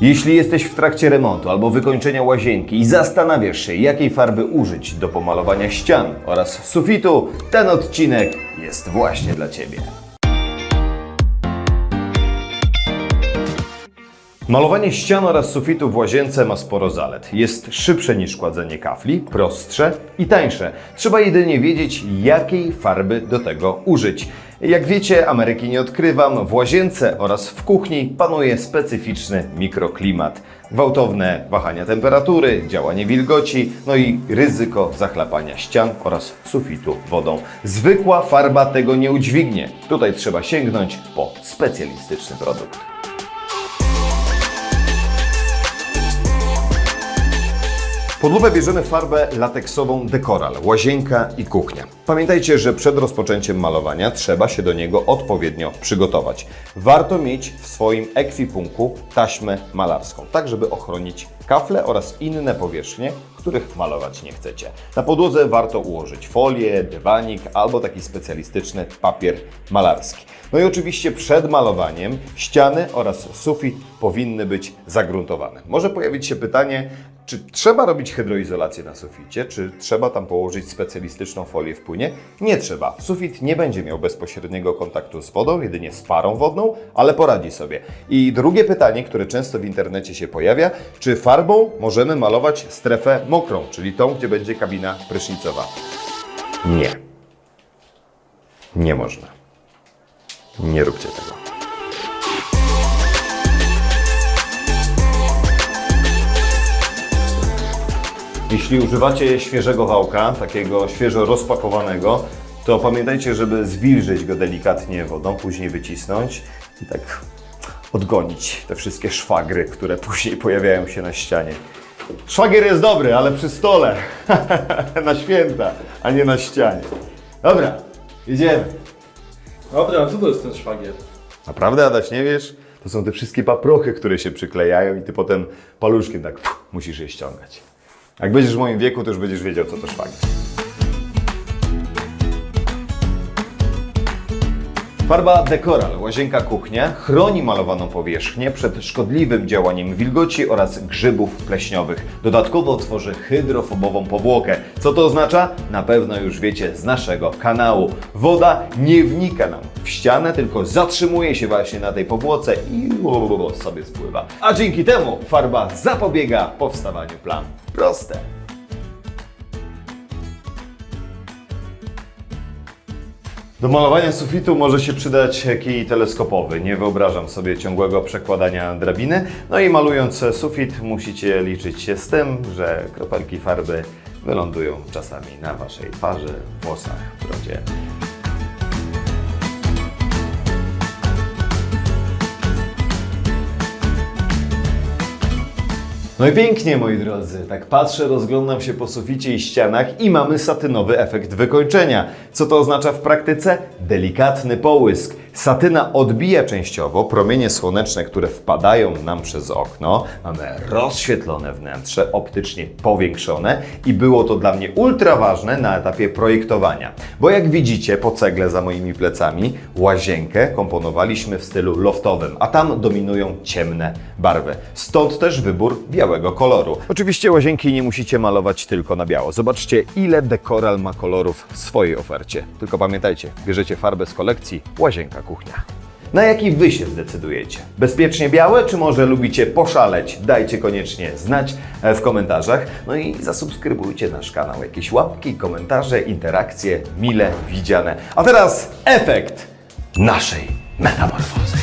Jeśli jesteś w trakcie remontu albo wykończenia łazienki i zastanawiasz się, jakiej farby użyć do pomalowania ścian oraz sufitu, ten odcinek jest właśnie dla Ciebie. Malowanie ścian oraz sufitu w łazience ma sporo zalet. Jest szybsze niż kładzenie kafli, prostsze i tańsze. Trzeba jedynie wiedzieć, jakiej farby do tego użyć. Jak wiecie, Ameryki nie odkrywam, w łazience oraz w kuchni panuje specyficzny mikroklimat. Gwałtowne wahania temperatury, działanie wilgoci, no i ryzyko zachlapania ścian oraz sufitu wodą. Zwykła farba tego nie udźwignie. Tutaj trzeba sięgnąć po specjalistyczny produkt. Pod lupę bierzemy farbę lateksową Decoral, łazienka i kuchnia. Pamiętajcie, że przed rozpoczęciem malowania trzeba się do niego odpowiednio przygotować. Warto mieć w swoim ekwipunku taśmę malarską, tak żeby ochronić kafle oraz inne powierzchnie, których malować nie chcecie. Na podłodze warto ułożyć folię, dywanik albo taki specjalistyczny papier malarski. No i oczywiście przed malowaniem ściany oraz sufit powinny być zagruntowane. Może pojawić się pytanie, czy trzeba robić hydroizolację na suficie? Czy trzeba tam położyć specjalistyczną folię w płynie? Nie trzeba. Sufit nie będzie miał bezpośredniego kontaktu z wodą, jedynie z parą wodną, ale poradzi sobie. I drugie pytanie, które często w internecie się pojawia, czy farbą możemy malować strefę mokrą, czyli tą, gdzie będzie kabina prysznicowa? Nie. Nie można. Nie róbcie tego. Jeśli używacie świeżego wałka, takiego świeżo rozpakowanego, to pamiętajcie, żeby zwilżyć go delikatnie wodą, później wycisnąć i tak odgonić te wszystkie szwagry, które później pojawiają się na ścianie. Szwagier jest dobry, ale przy stole, na święta, a nie na ścianie. Dobra, jedziemy. Dobra, co to jest ten szwagier? Naprawdę, Adaś, nie wiesz? To są te wszystkie paprochy, które się przyklejają i ty potem paluszkiem tak pff, musisz je ściągać. Jak będziesz w moim wieku, to już będziesz wiedział, co to szwagier. Farba Decoral, łazienka kuchnia, chroni malowaną powierzchnię przed szkodliwym działaniem wilgoci oraz grzybów pleśniowych. Dodatkowo tworzy hydrofobową powłokę. Co to oznacza? Na pewno już wiecie z naszego kanału. Woda nie wnika nam w ścianę, tylko zatrzymuje się właśnie na tej powłoce i sobie spływa. A dzięki temu farba zapobiega powstawaniu plam. Proste. Do malowania sufitu może się przydać kij teleskopowy. Nie wyobrażam sobie ciągłego przekładania drabiny. No i malując sufit musicie liczyć się z tym, że kropelki farby wylądują czasami na waszej twarzy, włosach, brodzie. No i pięknie, moi drodzy. Tak patrzę, rozglądam się po suficie i ścianach i mamy satynowy efekt wykończenia. Co to oznacza w praktyce? Delikatny połysk. Satyna odbija częściowo promienie słoneczne, które wpadają nam przez okno. Mamy rozświetlone wnętrze, optycznie powiększone i było to dla mnie ultra ważne na etapie projektowania. Bo jak widzicie po cegle za moimi plecami, łazienkę komponowaliśmy w stylu loftowym, a tam dominują ciemne barwy. Stąd też wybór białego koloru. Oczywiście łazienki nie musicie malować tylko na biało. Zobaczcie, ile Decoral ma kolorów w swojej ofercie. Tylko pamiętajcie, bierzecie farbę z kolekcji Łazienka Kuchnia. Na jaki Wy się zdecydujecie? Bezpiecznie białe, czy może lubicie poszaleć? Dajcie koniecznie znać e, w komentarzach. No i zasubskrybujcie nasz kanał. Jakieś łapki, komentarze, interakcje mile widziane. A teraz efekt naszej metamorfozy.